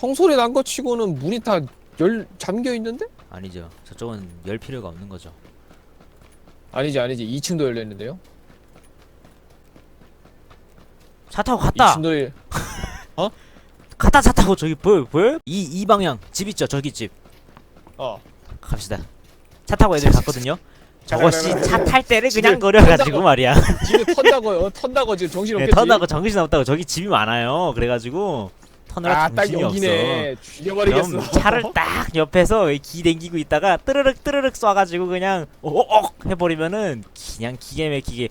총소리 난 거 치고는 문이 다 열 잠겨 있는데? 아니죠. 저쪽은 열 필요가 없는 거죠. 아니지 아니지 2층도 열려 있는데요. 차 타고 갔다. 2층도 갔다 차 타고 저기 보여 보여? 이이 방향 집 있죠 저기 집. 어. 갑시다. 차 타고 애들 갔거든요. 저것이 차탈 때를 그냥 거려가지고 말이야. 지금 턴다고 어, 턴다고 지금 정신 네, 없겠지. 턴하고 정신 없다고 저기 집이 많아요. 그래가지고 할 아딱 정신이 없어. 여기네. 죽여버리겠어. 그럼 차를 딱 옆에서 기 댕기고 있다가 뜨르륵 뜨르륵 쏴가지고 그냥 오옥 해버리면은 그냥 기계 막히게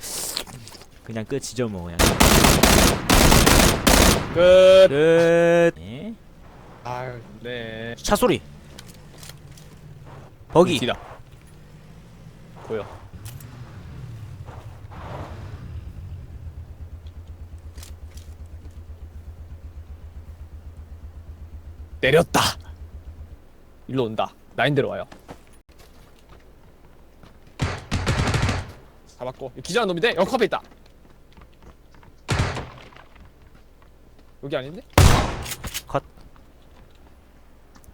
그냥 끝이죠 뭐 그냥 끝. 끝. 예? 아유 네. 차 소리. 버기. 뒤다. 보여. 내렸다. 일로 온다. 라인대로 와요. 잡았고 기자한 놈인데 여기 컵에 있다. 여기 아닌데?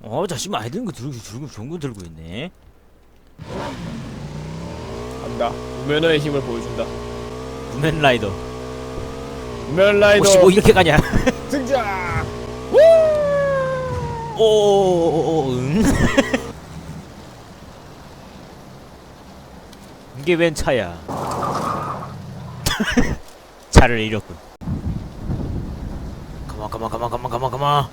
어 자식 많이 드는 거 들고 들고 좋은 거 들고 있네. 간다. 매너의 힘을 보여준다. 우맨 라이더. 맨 라이더 오씨 뭐 이렇게 가냐? 등장. 오, 응. 이게 웬 차야? 차를 잃었군. 가만 가만 가만 가만 가만 가만.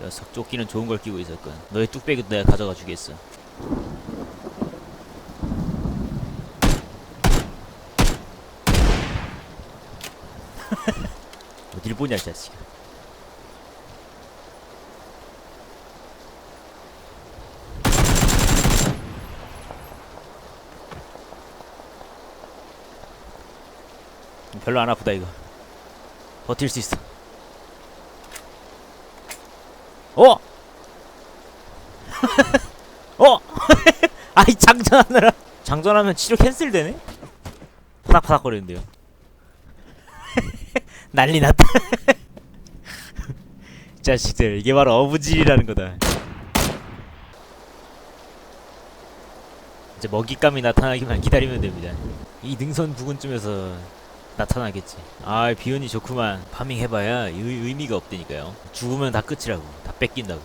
녀석 조끼는 좋은 걸 끼고 있었군. 너의 뚝배기도 내가 가져가 주겠어. 어딜 보냐 이 자식. 별로 안 아프다 이거. 버틸 수 있어. 어? 어? 아이 장전하느라 장전하면 치료 캔슬되네? 파닥파닥 거리는데요. 난리 났다. 이 자식들 이게 바로 어부질이라는 거다. 이제 먹잇감이 나타나기만 기다리면 됩니다. 이 능선 부근쯤에서 나타나겠지. 아 비운이 좋구만. 파밍 해봐야 의, 의미가 없다니까요. 죽으면 다 끝이라고. 다 뺏긴다고.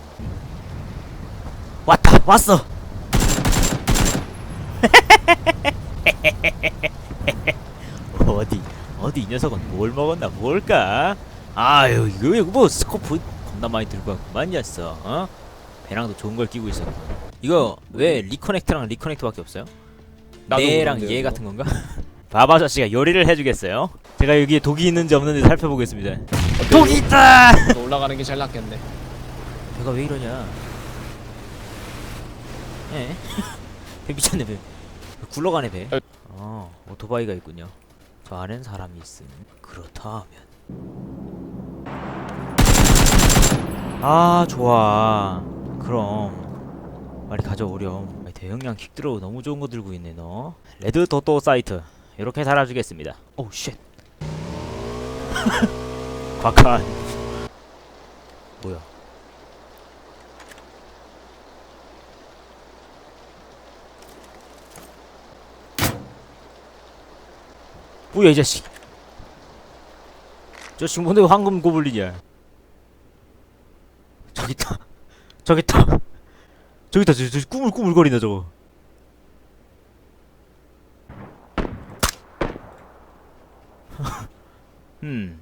왔다 왔어. 어디 어디 이 녀석은 뭘 먹었나 뭘까? 아유 이거 뭐 스코프 겁나 많이 들고 왔구만 녀석 어? 배낭도 좋은 걸 끼고 있었고 이거 왜 리커넥트랑 리커넥트밖에 없어요? 모르는데요, 얘. 같은 건가? 바바 아저씨가 요리를 해주겠어요 제가 여기에 독이 있는지 없는지 살펴보겠습니다 독이 있다! 또 올라가는 게 제일 낫겠네. 배가 왜 이러냐 예? 배 미쳤네 배 굴러가네 배 에. 어, 오토바이가 있군요 저 안엔 사람이 있음. 그렇다면. 아 좋아. 그럼. 빨리 가져오렴 대용량 킥드로우 너무 좋은 거 들고 있네 너. 레드 도토 사이트. 이렇게 달아주겠습니다. 오우 쉣 곽한. 뭐야 뭐야 이 자식. 저 자식 뭔데 황금 고블린이야. 저기 있다. 저기 있다. 저기 있다. 저, 저 꾸물꾸물거리네 저거. 음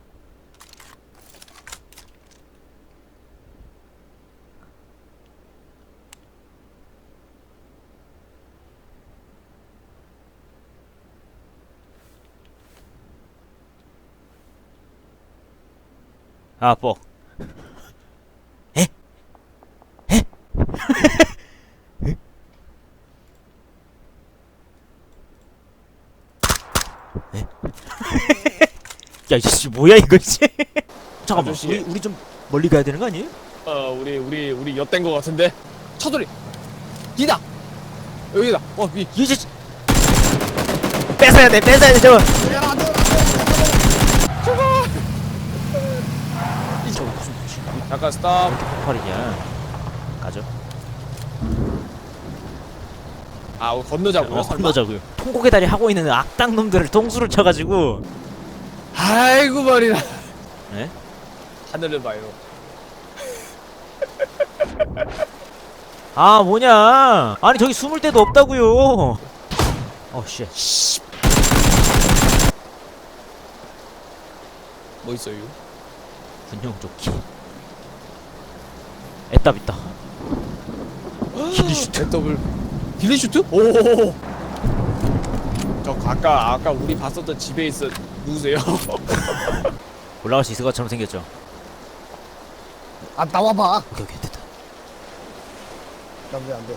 아, 뻑. 에? 에? 에? 야, 이씨 뭐야 이거 씨. 잠깐만. 아저씨. 우리 우리 좀 멀리 가야 되는 거 아니에요? 어 우리 우리 우리 엿된 거 같은데. 차 소리. 뒤다. 여기다. 어 위. 이 자식. 뺏어 뺏어야 돼 뺏어야 돼 저거 저거 무슨 무슨 잠깐 스탑. 폭발이냐? 가죠. 아 어, 건너자고요 어, 설마? 건너자고요. 통곡의 다리 하고 있는 악당 놈들을 통수를 쳐가지고. 아이고 말이다 네? 하늘을 봐요. 아 뭐냐? 아니 저기 숨을 데도 없다고요. 어 씨. 뭐 있어요? 군용 조끼 애답 있다 힐리슈트 더블 힐리슈트? 오 저 아까 아까 우리 봤었던 집에 있어 누구세요? 올라갈 수 있을 것처럼 생겼죠 아 나와봐. 오케이 오케이 됐다 안돼 안돼.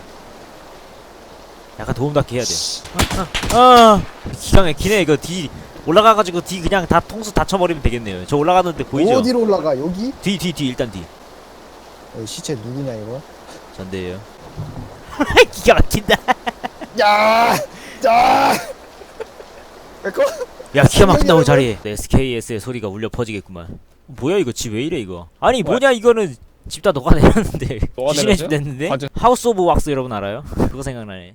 약간 도움닫기 해야 돼아 기가 막히네 이거 뒤 올라가가지고 뒤 그냥 다 통수 다 쳐버리면 되겠네요 저 올라가는데 보이죠? 어디로 올라가? 여기? 뒤 뒤 뒤 일단 뒤 어, 시체 누구냐 이거? 전대예요 기가 막힌다 야, 야. 왜거? 야 기가 막힌다고 자리에 네, SKS의 소리가 울려 퍼지겠구만 뭐야 이거 집 왜 이래 이거 아니 뭐야? 뭐냐 이거는 집다 녹아내렸는데 녹아내렸어요? 귀신의 집 됐는데 완전- 하우스 오브 왁스 여러분 알아요? 그거 생각나네